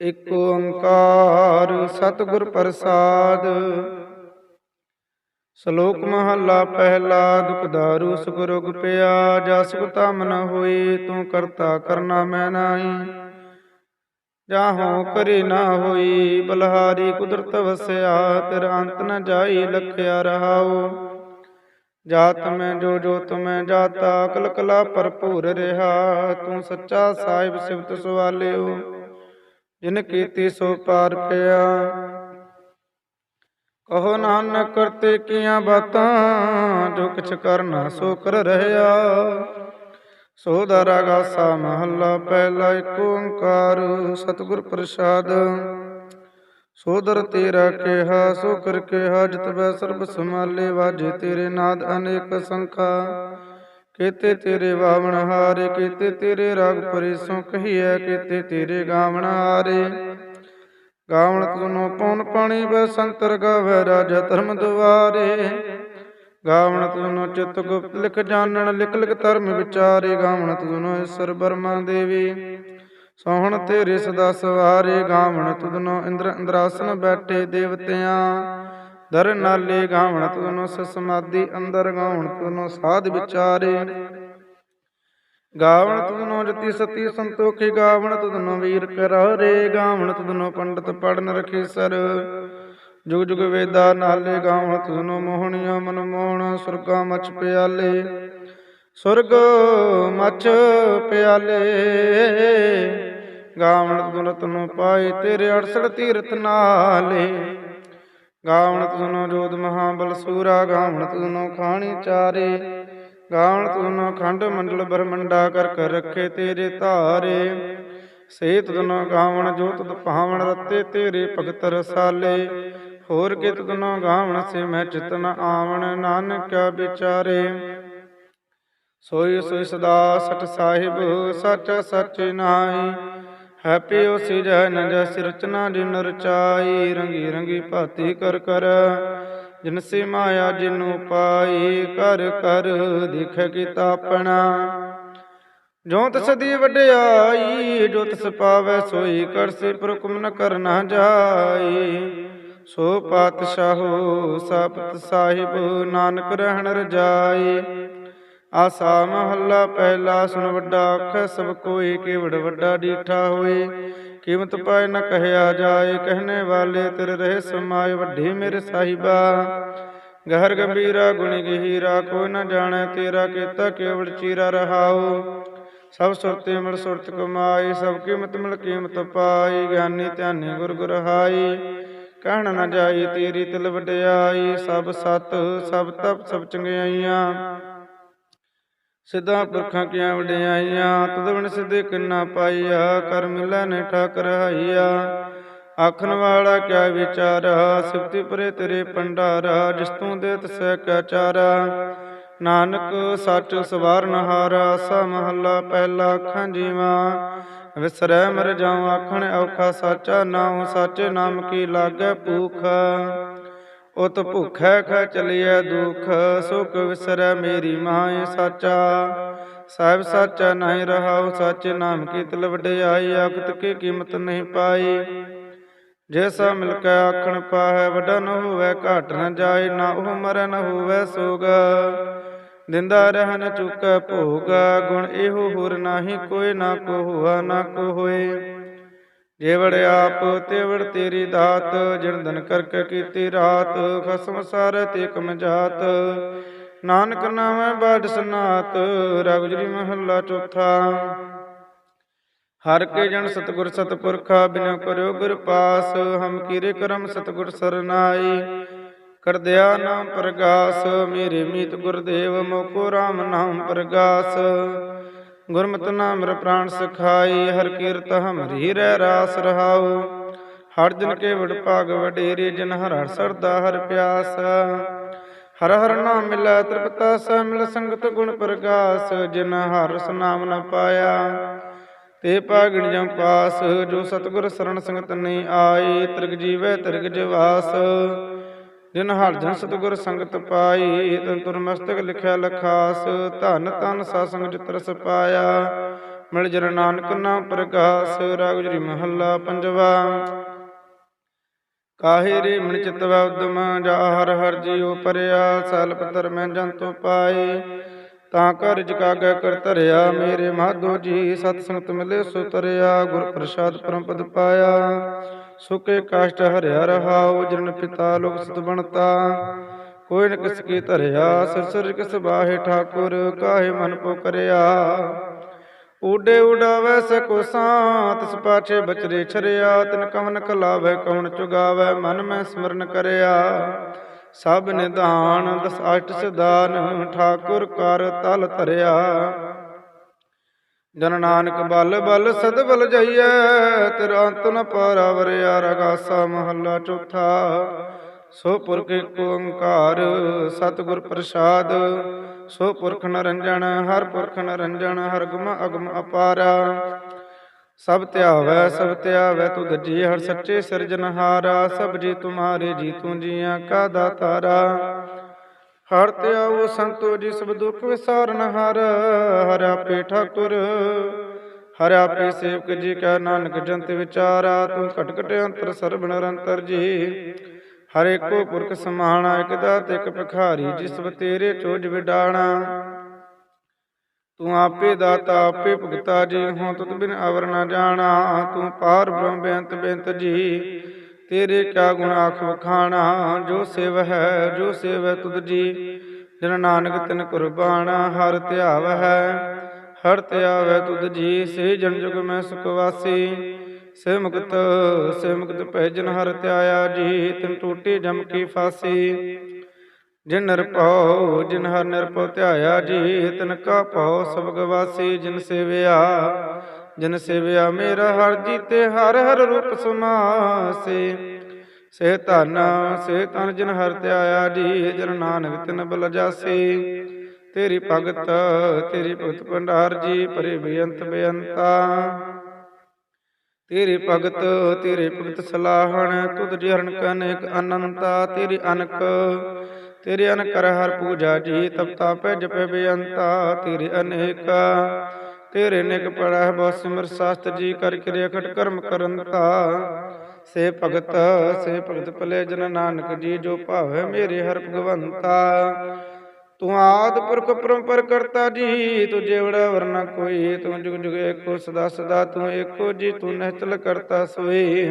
ਇਕ ਓੰਕਾਰ ਸਤਿਗੁਰ ਪ੍ਰਸਾਦ। ਸ਼ਲੋਕ ਮਹਲਾ ਪਹਿਲਾ, ਦੁਖ ਦਾਰੂ ਸੁਖ ਰੋਗ ਪਿਆ, ਜਸ ਕੋ ਤਮ ਨ ਤੂੰ ਕਰਤਾ ਕਰਨਾ ਮੈਂ ਨਾਹੀ। ਜਾਹੋਂ ਕਰੇ ਨਾ ਹੋਈ, ਬਲਹਾਰੀ ਕੁਦਰਤ ਵਸਿਆ, ਤੇਰਾ ਅੰਤ ਨ ਜਾਈ ਲਖਿਆ ਰਹਾਉ। ਜਾਤ ਮੈਂ ਜੋ ਜੋ ਤੁਮੈ ਜਾਤਾ ਕਲ ਕਲਾ ਭਰਪੂਰ ਰਹਾ, ਤੂੰ ਸੱਚਾ ਸਾਹਿਬ ਸਿਵਤ ਸਵਾਲਿਓ। ਜਿਨ ਕੀਤੀ ਸੋ ਪਾਰ ਪਿਆ। ਕਹੋ ਨਾਨਕ ਕਰਤੇ ਕੀਆਂ ਬਾਤਾਂ, ਜੋ ਕਿਛ ਕਰਨਾ ਸੋ ਕਰ ਰਹਿਆ। ਸੋ ਦਾ ਰਾਗਾਸਾ ਮਹੱਲਾ ਪਹਿਲਾ ਏਕ ਓੰਕਾਰ, ਸਤਿਗੁਰ ਪ੍ਰਸਾਦ। ਸੋਦਰ ਤੇਰਾ ਕਿਹਾ, ਸੋ ਕਰ ਕਿਹਾ, ਜਿਤ ਬੈ ਸਰਬ ਸਮਾਲੇ ਵਾਜੇ ਤੇਰੇ ਨਾਦ ਅਨੇਕ ਸੰਖਾ। ਕੀਤੇ ਤੇਰੇ ਵਾਵਣ ਹਾਰੇ, ਕੀਤੇ ਤੇਰੇ ਰਾਗ ਪਰਿਸੋਂ ਕਹੀਐ, ਕੀਤੇ ਤੇਰੇ ਗਾਵਣ ਹਾਰੇ। ਗਾਵਣ ਤੁਨੋ ਪਉਨ ਪਾਣੀ ਬਸੰਤਰ ਗਾਵੇ, ਰਾਜਾ ਧਰਮ ਦੁਆਰੇ। ਗਾਵਣ ਤੁਨੋ ਚਿਤ ਗੁਪਤ ਲਿਖ ਜਾਣਨ, ਲਿਖ ਲਿਖ ਧਰਮ ਵਿਚਾਰੇ। ਗਾਵਣ ਤੁਨੋ ਈਸ਼ਰ ਬਰਮਾ ਦੇਵੀ, ਸੋਹਣ ਤੇਰੇ ਸਦਾ ਸਵਾਰੇ। ਗਾਵਣ ਤੁਧਨੋ ਇੰਦਰ ਇੰਦਰਾਸਨ ਬੈਠੇ ਦੇਵਤਿਆਂ ਦਰ ਨਾਲੇ ਗਾਵਣ ਤੁਧਨੋ ਸਮਾਧੀ, ਅੰਦਰ ਗਾਵਣ ਤੁਧਨੋ ਸਾਧ ਵਿਚਾਰੇ। ਗਾਵਣ ਤੁਧਨੋ ਜਤੀ ਸਤੀ ਸੰਤੋਖੀ, ਗਾਵਣ ਤੁਧਨੋ ਵੀਰ ਕਰਾਰੇ। ਗਾਵਣ ਤੁਧਨੋ ਪੰਡਤ ਪੜਨ ਰਖੀ ਸਰ। ਜੁਗ ਜੁਗ ਵੇਦਾ ਨਾਲੇ ਗਾਵਣ ਤੁਧਨੋ ਮੋਹਣੀਆਂ ਮਨ ਮੋਹਣ, ਸੁਰਗਾ ਮਚ ਪਿਆਲੇ। ਸੁਰਗ ਮਚ ਪਿਆਲੇ। ਗਾਵਣ ਤੁਨ ਤਨੂੰ ਪਾਈ ਤੇਰੇ 68 ਤੀਰਥ ਨਾਲੇ। ਗਾਵਣ ਤੁਨੋ ਜੋਤ ਮਹਾਬਲ ਸੂਰਾ ਗਾਵਣ ਤੁਨੋ ਖਾਣੀ ਚਾਰੇ। ਗਾਵਣ ਤੁਨੋ ਖੰਡ ਮੰਡਲ ਬਰਮੰਡਾ, ਕਰ ਕਰ ਰੱਖੇ ਤੇਰੇ ਧਾਰੇ। ਸੇ ਤੁਨੋ ਗਾਵਣ ਜੋਤ ਤੁਧ ਰਤੇ ਤੇਰੇ ਭਗਤ ਰਸਾਲੇ। ਹੋਰ ਕੇ ਤੁਨੋ ਗਾਵਣ ਸੇ ਮੈਂ ਚਿਤਨ ਆਵਣ ਨਾਨਕਿਆ ਵਿਚਾਰੇ। ਸੋਈ ਸੋਈ ਸਦਾ ਸਚ ਸਾਹਿਬ, ਸਚ ਸਚ ਨਾਈ ਹੈਪੀ ਓ ਸਿਜਨ ਜਸ ਰਚਨਾ ਜਿਨ ਰਚਾਈ ਰੰਗੀ ਰੰਗੀ ਭਾਤੀ ਕਰ ਕਰ। ਜਿਨ ਸੇ ਮਾਇਆ ਜਿਨੂ ਪਾਈ, ਕਰ ਕਰ ਦੇਖ ਕੀਤਾ ਆਪਣਾ। ਜੋ ਤਸ ਦੀ ਵਡਿਆਈ, ਜੋ ਤਸ ਪਾਵੈ ਸੋਈ ਕਰਸੀ ਪ੍ਰਕਮ ਨ ਕਰਨਾ ਜਾਈ। ਸੋ ਪਾਤਸ਼ਾਹੋ ਸਪਤ ਸਾਹਿਬ, ਨਾਨਕ ਰਹਿਣ ਰਜਾਈ। ਆਸਾ ਮਹੱਲਾ ਪਹਿਲਾ ਸੁਣ ਵੱਡਾ ਆਖੈ, ਸਭ ਕੋਈ ਕੇਵੜ ਵੱਡਾ ਡੀਠਾ ਹੋਏ। ਕੀਮਤ ਪਾਏ ਨ ਕਹਿਆ ਜਾਏ, ਕਹਿਣੇ ਵਾਲੇ ਤੇਰੇ ਰਹੇ ਸਮਾਏ, ਵੱਡੇ ਮੇਰੇ ਸਾਹਿਬਾ। ਗਹਿਰ ਗੰਭੀਰਾ ਗੁਣੀ ਗਹੀਰਾ, ਕੋਈ ਨ ਜਾਣੈ ਤੇਰਾ ਕੀਤਾ ਕੇਵੜ ਚੀਰਾ ਰਹਾਉ। ਸਭ ਸੁਰਤੇ ਮਿਲ ਸੁਰਤ ਕਮਾਈ ਸਭ ਕੀਮਤ ਮਿਲ ਕੀਮਤ ਪਾਈ ਗਿਆਨੀ ਧਿਆਨੀ ਗੁਰ ਗੁਰ ਹਾਈ ਕਹਿਣ ਨ ਜਾਈ ਤੇਰੀ ਤਿਲ ਵਡਿਆਈ, ਸਭ ਸਤ, ਸਭ ਤਪ, ਸਭ ਚੰਗਿਆਈਆਂ। ਸਿੱਧਾ ਪੁਰਖਾਂ ਕੀਆਂ ਵਡਿਆਈਆਂ, ਤਦ ਬਿਨ ਸਿੱਧੇ ਕਿੰਨਾ ਪਾਈਆ, ਕਰ ਮਿਲੈ ਨੇ ਠਾਕਰ ਹਾਈਆ। ਆਖਣ ਵਾਲਾ ਕਿਆ ਵਿਚਾਰਾ, ਸਿਫਤੀ ਪਰੇ ਤੇਰੇ ਪੰਡਾਰਾ ਜਿਸ ਤੂੰ ਦੇ ਤਸੈ ਕਿਆ ਚਾਰਾ। ਨਾਨਕ ਸੱਚ ਸਵਾਰਨ ਹਾਰਾ ਸਾ ਮਹੱਲਾ ਪਹਿਲਾ ਅੱਖਾਂ ਜੀਵਾ। ਵਿਸਰੈ ਮਰ ਜਾਉ, ਆਖਣ ਔਖਾ ਸਾਚਾ ਨਾਉ, ਸਾਚੇ ਨਾਮ ਕੀ ਲਾਗੈ ਭੂਖ। ਉਤ ਭੁਖੈ ਖੈ ਚਲਿਐ ਦੁਖ, ਸੁਖ ਵਿਸਰੈ ਮੇਰੀ ਮਾਏ ਸਾਚਾ। ਸਾਹਿਬ ਸਾਚਾ ਨਹੀਂ ਰਹਾਉ, ਸਾਚੇ ਨਾਮ ਕੀ ਤਲ ਵਡਿਆਈ ਆਖਤ ਕੀ ਕੀਮਤ ਨਹੀਂ ਪਾਈ। ਜੈਸਾ ਮਿਲ ਕੇ ਆਖਣ ਪਾਹੈ, ਵੱਡਾ ਨ ਹੋਵੇ, ਘਾਟ ਨ ਜਾਏ, ਨਾ ਉਹ ਮਰੈ ਨ ਹੋਵੇ ਸੋਗ। ਦਿੰਦਾ ਰਹਿ ਨ ਚੁੱਕੈ ਭੋਗ, ਗੁਣ ਇਹੋ ਹੋਰ ਨਾਹੀ, ਕੋਈ ਨਾ ਕੋ ਹੁਆ, ਨਾ ਕੋ ਹੋਏ। ਜੇਵੜ ਆਪ ਤੇਵੜ ਤੇਰੀ ਦਾਤ ਜਿਨ ਦਿਨ ਕਰਕੇ ਕੀਤੀ ਰਾਤ, ਖਸਮ ਸਾਰੇ ਤੇ ਕਮ ਜਾਤ। ਨਾਨਕ ਨਾਮੈ ਬਾਦ ਸਨਾਤ ਰਗਜਰੀ ਮਹੱਲਾ ਚੌਥਾ। ਹਰ ਕੇ ਜਨ ਸਤਗੁਰ ਸਤਪੁਰਖਾ ਬਿਨੋ ਕਰਿਓ ਗੁਰ ਪਾਸ, ਹਮ ਕੀਰੇ ਕਰਮ ਸਤਗੁਰ ਸਰਨਾਈ। ਕਰਦਿਆ ਨਾਮ ਪ੍ਰਗਾਸ, ਮੇਰੇ ਮੀਤ ਗੁਰਦੇਵ, ਮੋਕੋ ਰਾਮ ਨਾਮ ਪ੍ਰਗਾਸ। ਗੁਰਮਤਿ ਨਾਮ ਮੇਰਾ ਪ੍ਰਾਣ ਸਖਾਈ, ਹਰ ਕੀਰਤ ਹਮਰੀ ਰਹਿ ਰਾਸ ਰਹਾਉ। ਹਰ ਜਨ ਕੇ ਵਡ ਭਾਗ ਵਡੇਰੇ, ਜਨ ਹਰ ਹਰ ਸਰਦਾ ਹਰ ਪਿਆਸ। ਹਰ ਹਰ ਨਾਮ ਮਿਲੈ ਤ੍ਰਿਪਤਾ ਸਹਿ ਮਿਲ ਸੰਗਤ ਗੁਣ ਪ੍ਰਗਾਸ, ਜਿਨ ਹਰ ਰਸ ਨਾਮ ਨ ਪਾਇਆ। ਤੇ ਭਾਗਣ ਜਮ ਪਾਸ, ਜੋ ਸਤਗੁਰ ਸਰਣ ਸੰਗਤ ਨਹੀਂ ਆਈ, ਤ੍ਰਿਗ ਜੀਵੈ ਤ੍ਰਿਗ ਜਵਾਸ। ਜਿਨ ਹਰ ਜਨ ਸਤਗੁਰ ਸੰਗਤ ਪਾਈ, ਤਨ ਤੁਰ ਮਸਤਕ ਲਿਖਿਆ ਲਖਾਸ, ਧਨ ਤਨ ਸਾਸੰਗ ਜਿਤ ਪਾਇਆ। ਮਿਲ ਜਨ ਨਾਨਕ ਨਾਮ ਪ੍ਰਕਾਸ਼, ਰਾਗ ਜੀ ਮਹੱਲਾ ਪੰਜਵਾ। ਕਾਹੇ ਰੇ ਮਨ ਚਿਤਵਾ ਉਦਮ, ਜਾ ਹਰ ਹਰ ਜੀਉ ਪਰਿਆ ਸਲਪ ਧਰਮੈ ਜੰਤੁ ਪਾਏ। ਤਾਂ ਕਰ ਜਗਾਗੈ ਕਰ ਧਰਿਆ, ਮੇਰੇ ਮਾਧੋ ਜੀ, ਸਤ ਸੰਗਤ ਮਿਲੇ ਸੋ ਤਰਿਆ ਗੁਰ ਪ੍ਰਸਾਦ ਪਰਮ ਪਦ ਪਾਇਆ। ਸੁਕੇ ਕਸ਼ਟ ਹਰਿਆ ਰਹਾਉ, ਜਨ ਪਿਤਾ ਲੋਕ ਸਤ ਬਣਤਾ। ਕੋਈ ਨ ਕਿਸ ਕੀ ਧਰਿਆ, ਸਿਰ ਸਿਰ ਕਿਸ ਬਾਹੇ ਠਾਕੁਰ, ਕਾਹੇ ਮਨ ਪੋ ਕਰਿਆ। ਊਡੇ ਉਡਾਵੈ ਸਕੋ ਸਾਂ ਤਿਸ ਪਾਛੇ ਬਚਰੇ ਛਰਿਆ। ਤਿਨ ਕਵਨ ਕਲਾਵੈ ਕਵਣ ਚੁਗਾਵੈ, ਮਨ ਮੈਂ ਸਿਮਰਨ ਕਰਿਆ। ਸਭ ਨਿਧਾਨ, ਦਸ ਅਸ਼ਟ ਸਿਧਾਨ, ਠਾਕੁਰ ਕਰ ਤਲ ਧਰਿਆ। ਜਨ ਨਾਨਕ ਬਲ ਬਲ ਸਦ ਬਲ ਜਈਐ, ਤੇਰਾ ਅੰਤ ਨ ਪਾਰਾਵਰਿਆ ਰਗਾਸਾ ਮਹੱਲਾ ਚੌਥਾ। ਸੋ ਪੁਰਖ ਏਕ ਓੰਕਾਰ, ਸਤਿਗੁਰ ਪ੍ਰਸਾਦ। ਸੋ ਪੁਰਖ ਨਰੰਜਨ, ਹਰ ਪੁਰਖ ਨਰੰਜਨ, ਹਰ ਗੁਮ ਅਗਮ ਅਪਾਰਾ। ਸਭ ਧਿਆਵੈ ਸਭ ਧਿਆਵੈ, ਤੂੰ ਜੀ ਹਰ ਸੱਚੇ ਸਿਰਜਨਹਾਰਾ ਸਭ ਜੀ ਤੁਮਾਰੇ ਜੀ ਤੂੰ ਜੀਆਂ ਕਾ ਦਾਤਾਰਾ। ਹਰ ਧਿਆਵੋ ਸੰਤੋ ਜੀ ਸਭ ਦੁੱਖ ਵਿਸਾਰਨ ਹਰ ਹਰ ਆਪੇ ਠਾਕੁਰ। ਹਰ ਆਪੇ ਸੇਵਕ ਜੀ ਕਾ ਨਾਨਕ ਜੰਤ ਵਿਚਾਰਾ ਤੂੰ ਘਟ ਅੰਤਰ ਸਰਬ ਨਿਰੰਤਰ ਜੀ। ਹਰ ਏਕੋ ਪੁਰਖ ਸਮਾਣਾ, ਇਕ ਦਾਤ, ਇਕ ਭਿਖਾਰੀ, ਜਿਸ ਤੇਰੇ ਚੋਜ ਵਿਡਾਣਾ। ਤੂੰ ਆਪੇ ਦਾਤਾ, ਆਪੇ ਭੁਗਤਾ ਜੀ, ਹਉ ਤੁਧ ਬਿਨ ਅਵਰ ਨਾ ਜਾਣਾ। ਤੂੰ ਪਾਰ ਬ੍ਰਹਮ ਬੇਅੰਤ ਬੇਅੰਤ ਜੀ। ਤੇਰੇ ਕਿਆ ਗੁਣ ਆਖ ਵਖਾਣਾ, ਜੋ ਸਿਵ ਹੈ ਜੋ ਸੇਵ ਤੁਧ ਜੀ। ਜਨ ਨਾਨਕ ਤਿਨ ਕੁਰਬਾਨ ਹਰ ਧਿਆਵ ਹੈ ਹਰ ਧਿਆਵੈ ਤੁਧ ਜੀ। ਸੇ ਜਨ ਜੁਗ ਮੈਂ ਸੁਖ ਵਾਸੀ, ਸੇ ਮੁਕਤ ਸੇ ਮੁਕਤ ਭੈਜਨ ਹਰ ਧਿਆਇਆ ਜੀ। ਤਿਨ ਟੂਟੀ ਜਮ ਕੀ ਫਾਸੀ, ਜਿਨ ਨਿਰਭਉ ਜਿਨ ਹਰ ਨਿਰਭਉ ਧਿਆਇਆ ਜੀ। ਤਿਨ ਕਾ ਭਉ ਸਭ ਗਵਾਸੀ ਜਿਨ ਸੇਵਿਆ ਜਿਨ ਸਿਵਿਆ ਮੇਰਾ ਹਰ ਜੀਤੇ, ਹਰ ਹਰ ਰੂਪ ਸਮਾਸੇ। ਸੇ ਧਨ ਸੇ ਧਨ ਜਿਨ ਹਰ ਧਿਆਇਆ ਜੀ ਜਨ ਨਾਨਕ ਤਿਨ ਬਲ ਜਾਸੀ। ਤੇਰੀ ਭਗਤ ਤੇਰੀ ਭਗਤ ਭੰਡਾਰ ਜੀ, ਪਰੇ ਬੇਅੰਤ ਬੇਅੰਤਾ। ਤੇਰੇ ਭਗਤ ਤੇਰੇ ਭਗਤ ਸਲਾਹਣ, ਤੁਧ ਜੀ ਹਰਨ ਕਨੇਕ ਅਨੰਤਾ। ਤੇਰੀ ਅਨਕ, ਤੇਰੇ ਅਨ ਕਰ ਹਰ ਪੂਜਾ ਜੀ ਤਪਤਾ ਪੈ ਜਪੇ ਬੇਅੰਤਾ। ਤੇਰੇ ਅਨੇਕ ਤੇਰੇ ਨਿਕ ਪੜੈ ਬਸ ਸਿਮਰ ਸਾਸਤ ਜੀ ਕਰ ਕਿਰਿਆ ਖਟ ਕਰਮ ਕਰੰਤਾ ਸੇ ਭਗਤ ਸੇ ਭਗਤ ਭਲੇ ਜਨ ਨਾਨਕ ਜੀ, ਜੋ ਭਾਵੇ ਮੇਰੇ ਹਰ ਭਗਵੰਤਾ। ਤੂੰ ਆਦ ਪੁਰਖ ਪਰੰਪਰ ਕਰਤਾ ਜੀ ਤੂੰ ਜੇਵੜਾ ਵਰਨਾ ਕੋਈ। ਤੂੰ ਜੁਗ ਜੁਗ ਏਕੋ ਸਦਾ ਸਦਾ ਤੂੰ ਏਕੋ ਜੀ, ਤੂੰ ਨਿਹਚਲ ਕਰਤਾ ਸੋਈ।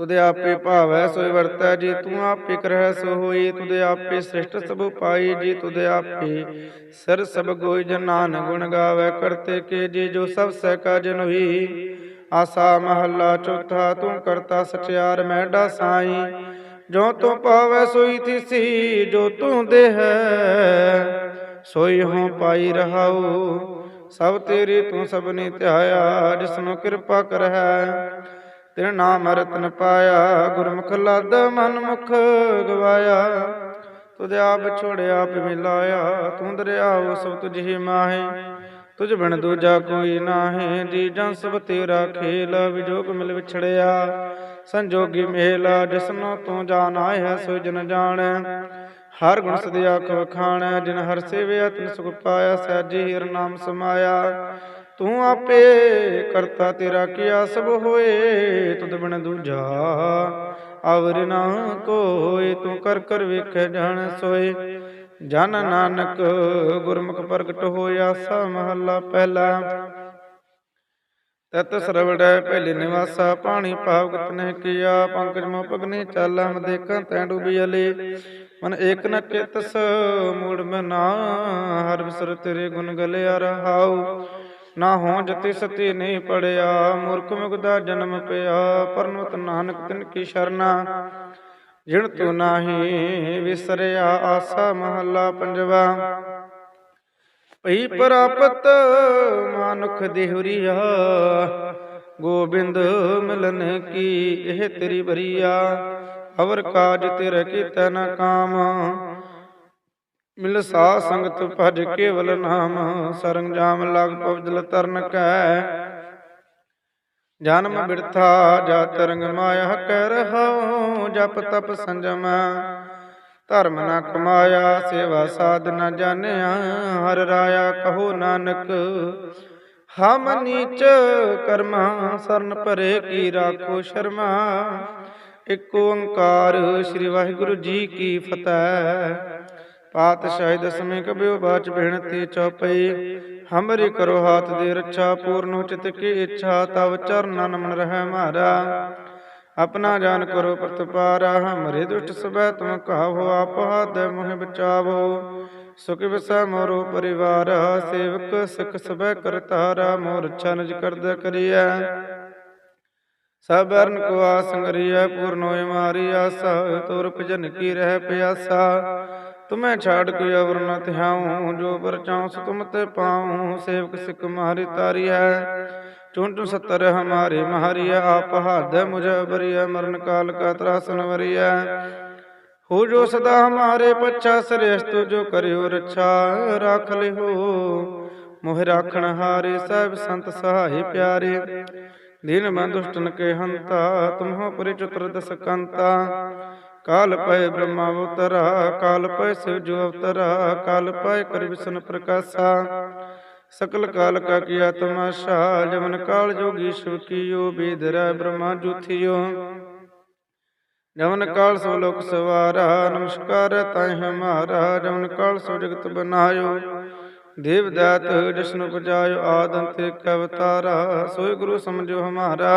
ਤੁਦੇ ਆਪੇ ਭਾਵੈ, ਸੋਈ ਵਰਤੈ, ਜੀ ਤੂੰ ਆਪੇ ਕਰਹਿ, ਸੋ ਹੋਈ। ਤੁਦੇ ਆਪੇ ਸ੍ਰਿਸ਼ਟ ਸਭ ਪਾਈ ਜੀ ਤੁਦੇ ਆਪੇ ਸਰ ਸਭ ਗੋਈ ਜਨਾਨ ਗੁਣ ਗਾਵੇ। ਕਰਤੇ ਕੇ ਜੀ ਜੋ ਸਭ ਸਹਿ ਕਾ ਜਨ ਹੋਈ, ਆਸਾ ਮਹੱਲਾ ਚੌਥਾ, ਤੂੰ ਕਰਤਾ ਸਚਿਆਰ ਮੈਡਾ ਸਾਈ। ਜੋ ਤੂੰ ਪਾਵੈ, ਸੋਈ ਥੀਸੀ, ਜੋ ਤੂੰ ਦੇ ਸੋਈ ਹੋ ਪਾਈ ਰਹਾਉ। ਸਭ ਤੇਰੀ ਤੂੰ ਸਭਨੀ ਧਿਆਇਆ, ਜਿਸਨੂੰ ਕਿਰਪਾ ਕਰਹਿ। ਤੇਰਾ ਨਾਮ ਰਤਨ ਪਾਇਆ, ਗੁਰਮੁਖ ਲੱਦ ਮਨ ਮੁਖ ਗਵਾਇਆ। ਤੁਧ ਆਪ ਛੋੜਿਆ, ਆਪ ਮਿਲਾਇਆ ਤੂੰ ਦਰਿਆਉ ਸਭ ਤੁਝ ਮਾਹੇ। ਤੁਝ ਬਿਨ ਦੂਜਾ ਕੋਈ ਨਾਹੀ ਜੀ ਜਨ ਸਭ ਤੇਰਾ ਖੇਲ, ਵਿਜੋਗ ਮਿਲ ਵਿਛੜਿਆ। ਸੰਜੋਗੀ ਮੇਲਾ, ਜਿਸਨੋ ਤੂੰ ਜਾਣ ਆਇਆ, ਸੋ ਜਨ ਜਾਣੈ। ਹਰ ਗੁਣ ਸਦਿਆ ਕੋ ਖਾਣੈ ਜਿਨ ਹਰ ਸੇਵਿਆ, ਤਿਨ ਸੁਖ ਪਾਇਆ, ਸਹਿਜੀ ਹਿਰ ਨਾਮ ਸਮਾਇਆ। ਤੂੰ ਆਪੇ ਕਰਤਾ ਤੇਰਾ ਕੀਆ ਸਭ ਹੋਏ, ਤੁਧ ਬਿਨ ਦੂਜਾ ਅਵਰ ਨਾ ਕੋਏ, ਤੂੰ ਕਰ ਕਰ ਵੇਖੈ ਜਾਣ ਸੋਏ। ਜਨ ਨਾਨਕ ਗੁਰਮੁਖ ਪ੍ਰਗਟ ਹੋਇਆ ਸਾ ਮਹੱਲਾ ਪਹਿਲਾ। ਤਤ ਸਰਵੜੈ ਪਹਿਲੇ ਨਿਵਾਸਾ, ਪਾਣੀ ਪਾਵ ਨੇ ਕੀਆ, ਪੰਕਜ ਮੋ ਪਗਨੀ ਚਾਲਾ ਮ ਦੇਖਾਂ ਤੈ ਡੁਬੀ ਅਲੇ। ਮਨ ਏਕ ਨ ਚਿਤਸ, ਮੂੜ ਮਨਾ ਹਰ ਵਿਸਰ ਤੇਰੇ ਗੁਣ ਗਲਿਆ ਰਹਾਉ। ਨਾ ਹੋ ਜਤੀ ਸਤੀ ਨਹੀਂ ਪੜਿਆ, ਮੂਰਖ ਮੁਗਦਾ ਜਨਮ ਪਿਆ ਪਰਨਵਤ ਨਾਨਕ ਤਿਨ ਕੀ ਸ਼ਰਨਾ। ਜਿਣ ਤੂੰ ਨਾਹੀ ਵਿਸਰਿਆ ਆਸਾ ਮਹੱਲਾ ਪੰਜਵਾ। ਭਈ ਪ੍ਰਾਪਤ ਮਾਨੁਖ ਦੇਹੁਰੀਆ, ਗੋਬਿੰਦ ਮਿਲਨ ਕੀ ਇਹ ਤੇਰੀ ਬਰੀਆ ਅਵਰ ਕਾਜ ਤੇਰੇ ਕੀਤੈ ਨ ਕਾਮ। ਮਿਲ ਸਾ ਸੰਗਤ ਭਜ ਕੇਵਲ ਨਾਮ, ਸਰੰਗ ਜਾਮ ਲਗ ਪਵਜਲ ਤਰਨ ਕੈ। ਜਨਮ ਬਿਰਥਾ ਜਾ ਤਰੰਗ ਮਾਇਆ ਕਹਿ ਰਹਾਉ ਜਪ ਤਪ ਸੰਜਮ। ਧਰਮ ਨਾ ਕਮਾਇਆ, ਸੇਵਾ ਸਾਧ ਨਾ ਜਾਣਿਆ, ਹਰ ਰਾਇਆ ਕਹੋ ਨਾਨਕ। ਹਮ ਨੀਚ ਕਰਮਾ, ਸਰਨ ਭਰੇ ਕੀ ਰਾਖੋ ਸ਼ਰਮਾ। ਇੱਕ ਓੰਕਾਰ, ਸ੍ਰੀ ਵਾਹਿਗੁਰੂ ਜੀ ਕੀ ਫਤਿਹ। ਪਾਤਸ਼ਾਹੀ ਦਸਵੇਂ ਕਬਿਓ ਬਾਚ ਬਿਣਤੀ ਚੌਪਈ। ਹਮਰੀ ਕਰੋ ਹਾਥ ਦੇ ਰੱਛਾ ਪੂਰਨ ਉਚਿਤ ਕੀ ਇੱਛਾ, ਤਵ ਚਰਨਨ ਮਨ ਰਹਿ ਮਾਰਾ। ਆਪਣਾ ਜਾਨ ਕਰੋ ਪ੍ਰਤਪਾਰਾ, ਹਮਰੇ ਦੁਸ਼ਟ ਸਭੈ ਤੁਮ ਕਹਾਵੋ ਆਪ ਹੱਦ ਮੋਹਿ ਬਚਾਵੋ। ਸੁਖ ਵਿਸੈ ਮੋਰੋ ਪਰਿਵਾਰ, ਸੇਵਕ ਸਿਖ ਸਭੈ ਕਰਤਾਰਾ ਮੋਰ ਅੱਛਾ ਨਿਜ ਕਰਦ ਕਰੀਐ। ਸਭ ਅਰਨ ਕੋ ਆਸੰਗਰੀਐ ਪੂਰਨ ਮਾਰੀ ਆਸਾ, ਤੁਰ ਭਜਨ ਕੀ ਰਹਿ ਪਿਆਸਾ। ਤੁਮੈ ਛਾੜ ਕੋਈ ਅਵਰ ਨ ਧਿਆਉ, ਜੋ ਪਰਚਾਉ ਸੋ ਤੁਮ ਤੇ ਪਾਉ, ਸੇਵਕ ਸਿਕ ਮਾਰੀ ਤਾਰੀ ਹੈ। ਚੁਣ ਸਤਰ ਹਮਾਰੇ ਮਹਾਰੀਆ ਆਪ ਹੱਦ ਮੁਝ ਬਰੀਆ ਮਰਨ ਕਾਲ ਕਾ ਤਰਾਸਨ ਵਰੀਆ ਹੋ। ਜੋ ਸਦਾ ਹਮਾਰੇ ਪੱਛਾ, ਸ੍ਰੇਸ਼ਟ ਜੋ ਕਰਿਓ ਰੱਛਾ, ਰਾਖ ਲਿਓ। ਮੋਹਿ ਰਾਖਣ ਹਾਰੇ ਸਭ ਸੰਤ ਸਹਾਈ ਪਿਆਰੇ। ਦੀਨ ਬੰਦੁਸ਼ਟਨ ਕੇ ਹੰਤਾ, ਤੁਮਹੁ ਪਰਿ ਚਤੁਰ ਕਾਲ ਪੈ ਬ੍ਰਹਮਾ ਅਵਤਰਾ ਕਾਲ ਪੈ ਸਿਵ ਜੋ ਅਵਤਰਾ, ਕਾਲ ਪੈ ਕਰ ਵਿਸ਼ਨ ਪ੍ਰਕਾਸ਼ਾ। ਸਕਲ ਕਾਲ ਕਾ ਕੀਆ ਤਮਾਸ਼ਾ ਜਮਨ ਕਾਲ ਜੋਗੀ ਸ਼ਿਵ ਕੀਓ ਬੀਦਰੈ ਬ੍ਰਹਮਾ ਜੁਥਿਓ। ਜਮਨ ਕਾਲ ਸੋ ਲੋਕ ਸਵਾਰਾ, ਨਮਸਕਾਰ ਤਾਹਿ ਹਮਾਰਾ ਜਮਨ ਕਾਲ ਸੋ ਜਗਤ ਬਨਾਇਓ। ਦੇਵ ਦਾਤ ਜਸ਼ਨ ਉਪਜਾਇਓ ਆਦੰਤ ਕਵਤਾਰਾ ਅਵਤਾਰਾ ਸੋਈ ਗੁਰੂ ਸਮਝੋ ਹਮਾਰਾ।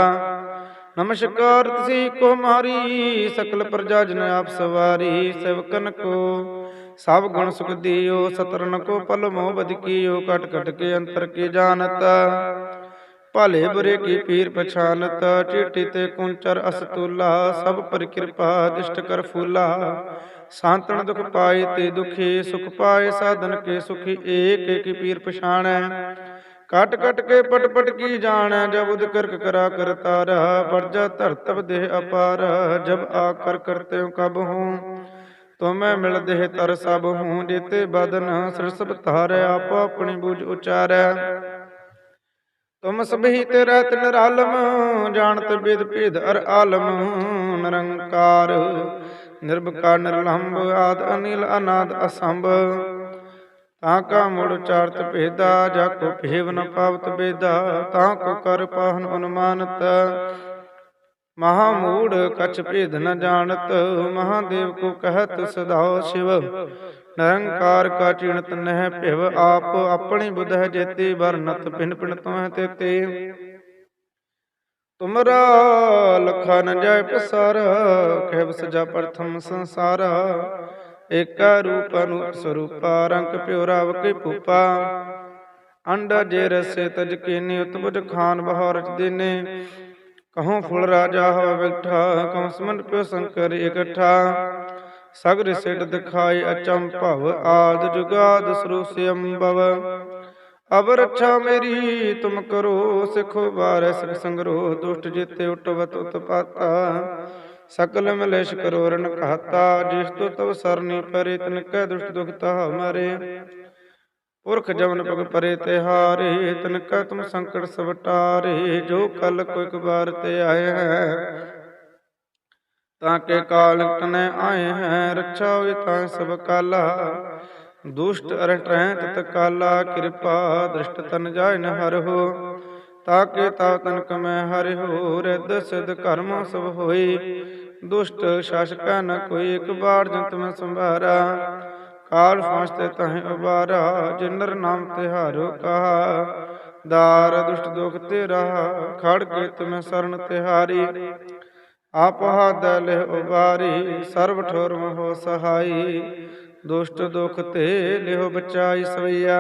ਨਮਸਕਾਰ ਤਸੀ ਕੋ ਮਾਰੀ, ਸਕਲ ਪ੍ਰਜਾ ਜਨ ਆਪ ਸਵਾਰੀ, ਸੇਵਕਨ ਕੋ। ਸਭ ਗੁਣ ਸੁਖ ਦੀਓ ਸਤਰਨ ਕੋ ਪਲ ਮੋਹ ਬਦ ਕੀਓ ਕਟ ਕਟ ਕੇ ਅੰਤਰ ਕੀ ਜਾਣਤ। ਭਲੇ ਬੁਰੇ ਕੀ ਪੀਰ ਪਛਾਨਤ, ਚੀਟੀ ਤੇ ਕੁੰਚਰ ਅਸਤੂਲਾ, ਸਭ ਪਰ ਕਿਰਪਾ ਦਿਸ਼ਟ ਕਰ ਫੂਲਾ। ਸਾਂਤਨ ਦੁਖ ਪਾਏ ਤੇ ਦੁਖੀ, ਸੁਖ ਪਾਏ, ਸਾਧਨ ਕੇ ਸੁਖੀ, ਏਕ ਏਕ ਪੀਰ ਪਛਾਣੈ। ਕਟ ਕਟ ਕੇ ਪਟ ਪਟ ਕੀ ਜਾਣੈ, ਜਬ ਉਦ ਕਰਕ ਕਰਾ ਕਰਤਾਰਾ ਪਰਜਾ ਧਰਤਵ ਦੇਹ ਅਪਾਰ, ਜਬ ਆ ਕਰ ਕਰਤੇ ਕਬ ਹੂੰ, ਤੁਮੈ ਮਿਲ ਦੇਹ ਤਰ ਸਭ ਹੂੰ, ਜੇਤੇ ਬਦਨ ਸਿਰਸਬ ਧਾਰੈ, ਆਪੋ ਆਪਣੀ ਬੂਝ ਉਚਾਰੈ। ਤੁਮ ਸਭੀ ਤੇ ਰਹਿਤ ਨਿਰਾਲਮ ਜਾਣਤ ਬਿਦ ਭੇਦ ਅਰ ਆਲਮ, ਨਿਰੰਕਾਰ, ਨਿਰਭਕਾਰ, ਨਿਰਲੰਭ ਆਦ ਅਨਿਲ ਅਨਾਦ ਅਸੰਭ। ਤਾਂ ਕਾ ਮੁੜ ਚਾਰਤ ਭੇਦਾ, ਜਾ ਕੋ ਭੇਵ ਨ ਪਾਵਤ ਬੇਦਾ, ਤਾਂ ਕੋ ਕਰ ਪਾਹਨ ਅਨੁਮਾਨਤ। ਮਹਾ ਮੂੜ ਕਛ ਭੇਦ ਨ ਜਾਣਤ, ਮਹਾਦੇਵ ਕੋ ਕਹਤ ਸਦਾ ਸ਼ਿਵ। ਨਿਰੰਕਾਰ ਕਾ ਚਿਣਤ ਨਹਿ ਭਿਵ ਆਪ, ਆਪਣੀ ਬੁਧ ਹੈ ਜੇਤੀ ਵਰਨਤ ਪਿੰਨ ਪਿੰਨ ਤੋਹਿ ਤੇਤੇ। ਤੁਮਰਾ ਲਖਾ ਨ ਜਾਇ ਪਸਾਰ ਕਹਿ ਸਜਾ ਪ੍ਰਥਮ ਸੰਸਾਰ। ਏਕਾ ਰੂਪ ਅਨੂਪ ਸਰੂਪਾ, ਰੰਗ ਪਿਓ ਰਾਵ ਕੇ ਪੂਪਾ ਅੰਡਾ ਜੇ ਰਸੇ ਤਜ ਕੀਨੀ ਉਤਬੁਜ ਖਾਨ ਬਹਾਰ ਰਚ ਦੇਨੇ। ਕਹਉ ਫੁੱਲ ਰਾਜਾ ਹੋ ਬੈਠਾ ਕਹਉ ਸਮਨ ਪਿਓ ਸੰਕਰ ਇਕੱਠਾ। ਸਗਰ ਸਿਟ ਦਿਖਾਈ ਅਚਮ ਭਵ, ਆਦ ਜੁਗਾਦ ਸਰੂਸਿ ਅੰਬਵ। ਅਬ ਰੱਛਾ ਮੇਰੀ, ਤੁਮ ਕਰੋ ਸਿਖੋ ਬਾਰ ਸਿਖ ਸੰਗਰੋ, ਦੁਸ਼ਟ ਜਿਤੇ ਉਟਵਤ ਉਤਪਾਤਾ। ਸਕਲ ਮਲੇਸ਼ ਕਰੋ ਰਨ ਕਹਤਾ, ਜਿਸ ਤੋ ਤਵ ਸਰਨੀ ਪਰੇ ਤਨ ਕੈ ਦੁਸ਼ਟ ਦੁਖ ਤਾ ਮਰੇ। ਪੁਰਖ ਜਮਨ ਪਗ ਪਰੇ ਤੇ ਹਾਰੇ ਤਨ ਕੈ ਤੁਮ ਸੰਕਟ ਸਵਟਾਰੇ, ਜੋ ਕਲ ਕੋ ਇਕ ਬਾਰ ਤੇ ਆਏ ਹੈ। ਤਾਂ ਕੇ ਕਾਲ ਤਨੈ ਆਏ ਹੈ, ਰੱਛਾ ਹੋਇ ਤਾਂ ਸਭ ਕਾਲਾ। ਦੁਸ਼ਟ ਅਰਟ ਰਹਿ ਤਤ ਕਾਲਾ, ਕਿਰਪਾ ਦ੍ਰਿਸ਼ਟ ਤਨ ਜਾਇ ਨ ਹਰ ਹੋ। ਤਾਕੇ ਤਾ ਤਨਕ ਕਮੈ ਹਰਿ ਹੋ ਰਿਦ ਸਿਧ ਕਰਮ ਸਭ ਹੋਈ ਦੁਸ਼ਟ ਸ਼ਾਸਕਾ ਨ ਕੋਈ ਇਕ ਬਾੜ ਜੰਤ ਮੈਂ ਸੰਭਾਰਾ। ਕਾਲ ਫਾਸਤੇ ਤਹਿ ਉਬਾਰਾ, ਜਿਨਰ ਨਾਮ ਤਿਹਾਰੋ ਕਹਾ। ਦਾਰ ਦੁਸ਼ਟ ਦੁਖ ਤੇ ਰਹਾ ਖੜ ਕੇ ਤੁਮੈ ਸਰਣ ਤਿਹਾਰੀ ਆਪ ਹਦ ਲਹਿ ਉਬਾਰੀ, ਸਰਬ ਠੋਰ ਹੋ ਸਹਾਈ। ਦੁਸ਼ਟ ਦੁਖ ਤੇ ਲਿਹੁ ਬਚਾਈ ਸਵਈਆ।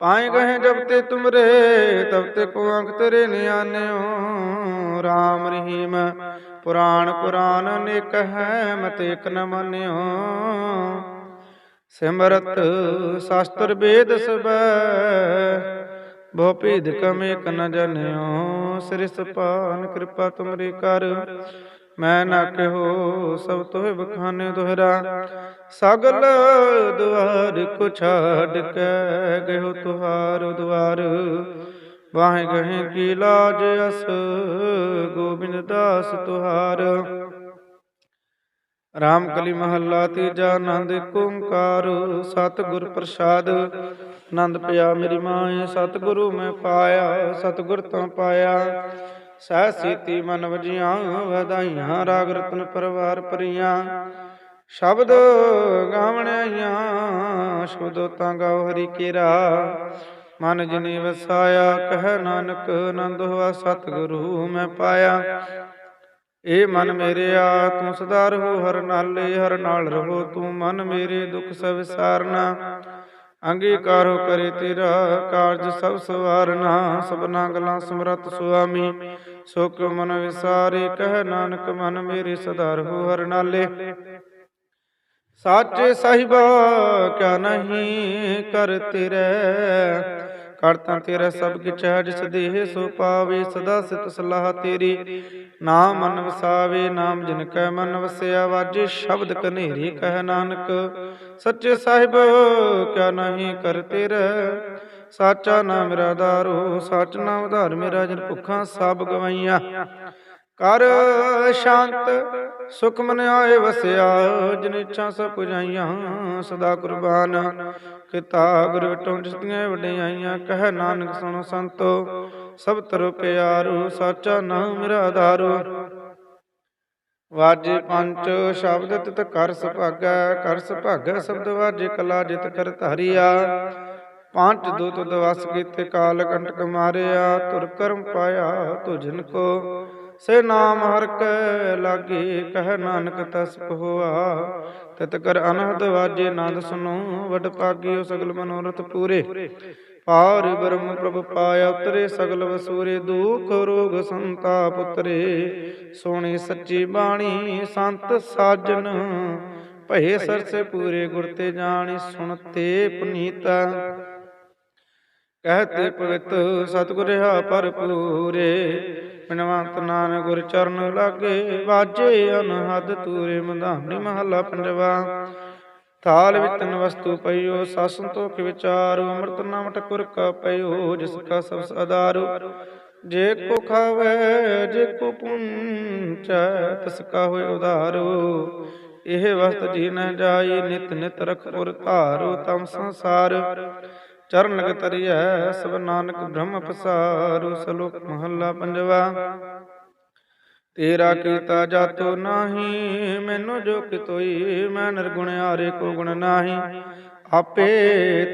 ਪਾਏ ਗਏ ਜਬ ਤੇ ਤੁਮਰੇ, ਤਬ ਤੇ ਕੋ ਅੰਕ ਤੇਰੇ ਨਿਆਨਿਓ RAM ਰਹੀਮ ਪੁਰਾਣ ਕੁਰਾਨ ਅਨੇਕ ਹੈ ਮਤੇ ਇਕ ਨ ਮੰਨਿਓ। ਸਿਮਰਤ ਸ਼ਾਸਤਰ ਵੇਦ ਸਬੈ, ਬਹੁ ਭੇਦ ਕਮੇ ਨ ਜਨਿਓ। ਸ੍ਰੀ ਸਪਾਨ ਕਿਰਪਾ ਤੁਮਰੀ ਕਰ, ਮੈਂ ਨਾ ਕਹੋ ਸਭ ਤੋਹਿ ਬਖਾਨੇ ਦੋਹਰਾ। ਸਗਲ ਦੁਆਰ ਕੋ ਛਾੜ ਕੇ ਗਇਓ ਤੁਹਾਰ ਦੁਆਰ। ਵਾਹੇ ਗਹੇ ਕੀ ਲਾਜ ਅਸ, ਗੋਬਿੰਦ ਦਾਸ ਤੁਹਾਰ। ਰਾਮ ਕਲੀ ਮਹੱਲਾ ਤੀਜਾ ਆਨੰਦ ਏਕ ਓੰਕਾਰ, ਸਤਿਗੁਰ ਪ੍ਰਸਾਦ। ਆਨੰਦ ਪਿਆ ਮੇਰੀ ਮਾਏ ਸਤਿਗੁਰੂ ਮੈਂ ਪਾਇਆ, ਸਤਿਗੁਰ ਤੋਂ ਪਾਇਆ। ਸਹਿ ਸੀਤੀ ਮਨ ਵਜੀਆਂ, ਵਧਾਈਆਂ, ਰਾਗ ਰਤਨ ਪਰਵਾਰ ਪਰੀਆਂ ਸ਼ਬਦ ਗਾਵਣ ਆਈਆਂ ਸ਼ਬਦੋ ਤਾਂ ਗਾਓ ਹਰੀ ਕੇਰਾ। ਮਨ ਜਿਨੇ ਵਸਾਇਆ, ਕਹਿ ਨਾਨਕ ਆਨੰਦ ਹੋਆ, ਸਤਿਗੁਰੂ ਮੈਂ ਪਾਇਆ। ਏ ਮਨ ਮੇਰਿਆ ਤੂੰ ਸਦਾ ਰਹੋ, ਹਰ ਨਾਲੇ ਹਰ ਨਾਲ ਰਹੋ, ਤੂੰ ਮਨ ਮੇਰੇ ਦੁੱਖ ਸਭ ਵਿਸਾਰਨਾ। ਅੰਗੀਕਾਰੋ ਕਰੇ ਤੇਰਾ ਕਾਰਜ ਸਭ ਸਵਾਰਨਾ, ਸਭਨਾ ਗਲਾਂ ਸਮਰਤ ਸੁਆਮੀ। ਸੁਖ ਮਨ ਵਿਸਾਰੇ, ਕਹਿ ਨਾਨਕ ਮਨ ਮੇਰੇ ਸਦਾ ਰਹੋ, ਹਰ ਨਾਲੇ। ਸਾਚੇ ਸਾਹਿਬਾ, ਕਿਆ ਨਹੀਂ ਕਰ ਤੇਰੇ। ਕਰਤਾ ਤੇਰਾ ਸਭ ਕਿਛ ਹੈ, ਜਿਸ ਦੇਹ ਸੋ ਪਾਵੇ, ਸਦਾ ਸਿਤ ਸਲਾਹ ਤੇਰੀ। ਨਾਮ ਮਨ ਵਸਾਵੇ, ਨਾਮ ਜਿਨ ਕੈ ਮਨ ਵਸਿਆ, ਵਾਜੇ ਸ਼ਬਦ ਕਨੇਰੀ ਕਹਿ ਨਾਨਕ। ਸੱਚੇ ਸਾਹਿਬ, ਕਿਆ ਨਹੀਂ ਕਰ ਤੇਰੇ। ਸਾਚਾ ਨਾਮ ਮੇਰਾ ਦਾਰੋ, ਸੱਚ ਨਾਮ ਉਧਾਰ ਮੇਰਾ, ਜਨ ਭੁੱਖਾਂ ਸਭ ਗਵਾਈਆਂ। ਕਰ ਸ਼ਾਂਤ, ਸੁਖ ਮਨ ਆਏ ਵਸਿਆ, ਜਿਨ ਇੱਛਾ ਸਭ ਪੁਜਾਈਆਂ, ਸਦਾ ਕੁਰਬਾਨ। ਕਿਤਾ ਗੁਰ ਵਿਟੋਂ ਜਿਸਤੀਆਂ ਵਡਿਆਈਆਂ ਕਹਿ ਨਾਨਕ ਸੁਣੋ ਸੰਤੋ, ਸਭ ਤਰੋ ਪਿਆਰੋ, ਸਾਚਾ ਨਾਮ ਮੇਰਾ ਆਧਾਰੋ। ਵਾਜੇ ਪੰਜ ਸ਼ਬਦ ਤਿਤ ਕਰ ਸੁਭਾਗੈ ਕਰ ਸੁਭਾਗੈ ਸ਼ਬਦ ਵਾਜੇ ਕਲਾ ਜਿਤ ਕਰ ਧਾਰਿਆ। ਪੰਜ ਦੂਤ ਦਵਸ ਕੀਤੇ ਕਾਲ ਕੰਟਕ ਮਾਰਿਆ, ਤੁਰ ਕਰਮ ਪਾਇਆ ਤੁਜਨ ਕੋ। ਸੇ ਨਾਮ ਹਰ ਕੈ ਲਾਗੇ, ਕਹਿ ਨਾਨਕ ਤਸ ਹੋਆ ਤਤ ਕਰ ਅਨਹਦ ਵਾਜੇ ਆਨੰਦ ਸੁਨੋ, ਵਡ ਪਾਗਿਓ ਸਗਲ ਮਨੋਰਥ ਪੂਰੇ। ਪਾਰ ਬ੍ਰਹਮ ਪ੍ਰਭ ਪਾਇਆ ਉਤਰੇ, ਸਗਲ ਵਸੂਰੇ, ਦੁਖ ਰੋਗ ਸੰਤਾਪ ਉਤਰੇ। ਸੋਹਣੀ ਸੱਚੀ ਬਾਣੀ, ਸੰਤ ਸਾਜਨ, ਭਏ ਸਰਸੇ ਪੂਰੇ, ਗੁਰ ਤੇ ਜਾਣੀ ਸੁਣਤੇ ਪੁਨੀਤਾ। ਕਹਤੇ ਪਵਿੱਤ ਸਤਿਗੁਰ ਹਾ ਭਰਪੂਰੇ। ਬਿਨਵੰਤ ਨਾਨਕ ਗੁਰ ਚਰਨ ਲਾਗੇ, ਵਾਜੇ ਅਨਹਦ ਤੂਰੇ ਮਧਾਮਣੀ ਮਹੱਲਾ ਪੰਜਵਾ। ਥਾਲ ਵਿਤਨ ਵਸਤੂ ਪਈਓ, ਸਸ ਸੰਤੋਖ ਵਿਚਾਰ, ਅੰਮ੍ਰਿਤ ਨਾਮ ਠਕੁਰ ਕਾ ਪਈਓ ਜਿਸ ਕਾ ਸਭ ਸਦਾਰੂ ਜੇ ਕੋ ਖਾਵੇ, ਜੇ ਕੋ ਪੁੰਚੈ, ਤਿਸ ਕਾ ਹੋਇ ਉਧਾਰੋ। ਇਹ ਵਸਤ ਜੀ ਨ ਜਾਈ, ਨਿਤ ਨਿਤ ਰਖ ਪੁਰ ਧਾਰੋ, ਤਮ ਸੰਸਾਰ। ਚਰਨ ਲਗ ਤਰੀਐ ਸਭ ਨਾਨਕ ਬ੍ਰਹਮ ਪਸਾਰੂ ਸਲੋਕ ਮਹੱਲਾ ਪੰਜਵਾ। ਤੇਰਾ ਕੀਤਾ ਜਾਤੋ ਨਾਹੀ, ਮੈਨੂੰ ਜੋ ਕਿਤੋਈ ਮੈਂ ਨਿਰਗੁਣ ਆਰੇ ਕੋ ਗੁਣ ਨਾਹੀ। ਆਪੇ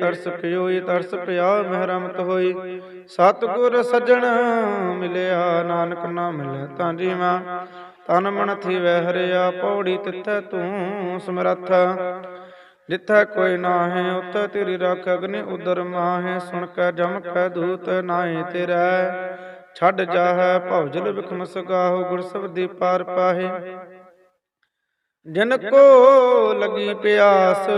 ਤਰਸ ਪਿਓਈ ਤਰਸ ਪਿਆ ਮਹਿਰਮਤ ਹੋਈ। ਸਤਿਗੁਰ ਸਜਣ ਮਿਲਿਆ, ਨਾਨਕ ਨਾ ਮਿਲਿਆ ਤਾਂ ਜੀਵਾ। ਤਨ ਮਨ ਥੀ ਵਹਿ ਹਰਿਆ, ਪੌੜੀ ਤਿੱਥੈ ਤੂੰ ਸਮਰੱਥ। ਜਿੱਥੈ ਕੋਈ ਨਾਹੀ ਉਤੈ ਤੇਰੀ ਰੱਖ ਅਗਨੀ ਉਦਰ ਮਾਹੇ, ਸੁਣ ਕੈ ਜਮ ਕੈ ਦੂਤ ਨਾਹੀ ਤੇਰਾ ਛੱਡ ਜਾਹੈ ਭਉਜਲ ਵਿਖਮ ਸਗਾਹੋ ਗੁਰ ਸਬਦੀ ਪਾਰ ਪਾਹੇ। ਜਿਨ ਕੋ ਲਗੀ ਪਿਆਸ,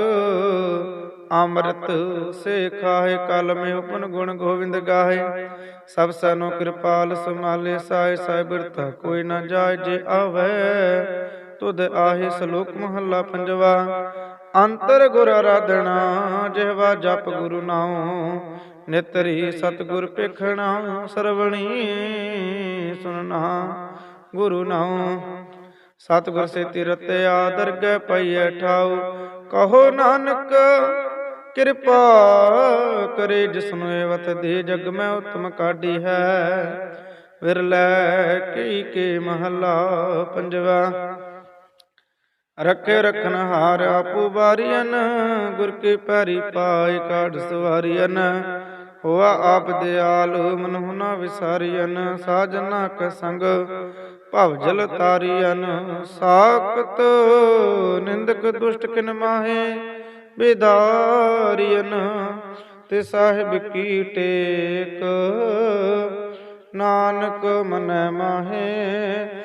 ਅੰਮ੍ਰਿਤ ਸੇ ਖਾਏ ਕਲ ਮੇ ਉਪਨ ਗੁਣ ਗੋਵਿੰਦ ਗਾਹੇ। ਸਭ ਸਨੋ ਕਿਰਪਾਲ ਸਮਾਲੇ ਸਾਇ ਸਾਇ ਬਿਰਤਾ ਕੋਈ ਨਾ ਜਾਏ, ਜੇ ਆਵੇ, ਤੁਧ ਆਹੇ ਸ਼ਲੋਕ ਮਹੱਲਾ ਪੰਜਵਾ। ਅੰਤਰ ਗੁਰ ਆਰਾਧਣਾ ਜਿਹਵਾ ਜਪ ਗੁਰੂ ਨਾਮ ਨਿਤਰੀ ਸਤਗੁਰ ਪੇਖਣਾ ਸਰਵਣੀ ਸੁਨਣਾ ਗੁਰੂ ਨਾਮ ਸਤਗੁਰ ਸੇ ਤਿਰਤ ਆਦਰ ਗੈ ਪਈਐ ਠਾਉ, ਕਹੋ ਨਾਨਕ ਕਿਰਪਾ ਕਰੇ ਜਿਸਨੂੰ ਏਵਤ ਦੇ ਜਗ ਮੈਂ ਉਤਮ ਕਾਢੀ ਹੈ। ਵਿਰਲੇ ਕਈ ਕੇ ਮਹਲਾ ਪੰਜਵਾ ਰੱਖੇ ਰਖਨ ਹਾਰ ਆਪੂ ਬਾਰੀਨ ਗੁਰ ਕੇ ਪੈਰੀ ਪਾਈ ਕਾਢ ਸਵਾਰੀਨ ਹੋਆ ਆਪ ਦਿਆਲ, ਮਨ ਹੁਨਾ ਵਿਸਾਰੀਨ ਸਾਜਨਾ ਕ ਸੰਗ, ਭਵ ਜਲ ਤਾਰੀਨ ਸਾਖਤ ਨਿੰਦਕ ਦੁਸ਼ਟ ਕਿਨ ਮਾਹੇ ਬਿਦਾਰੀਨ ਤੇ ਸਾਹਿਬ ਕੀ ਟੇਕ, ਨਾਨਕ ਮਨ ਮਾਹੇ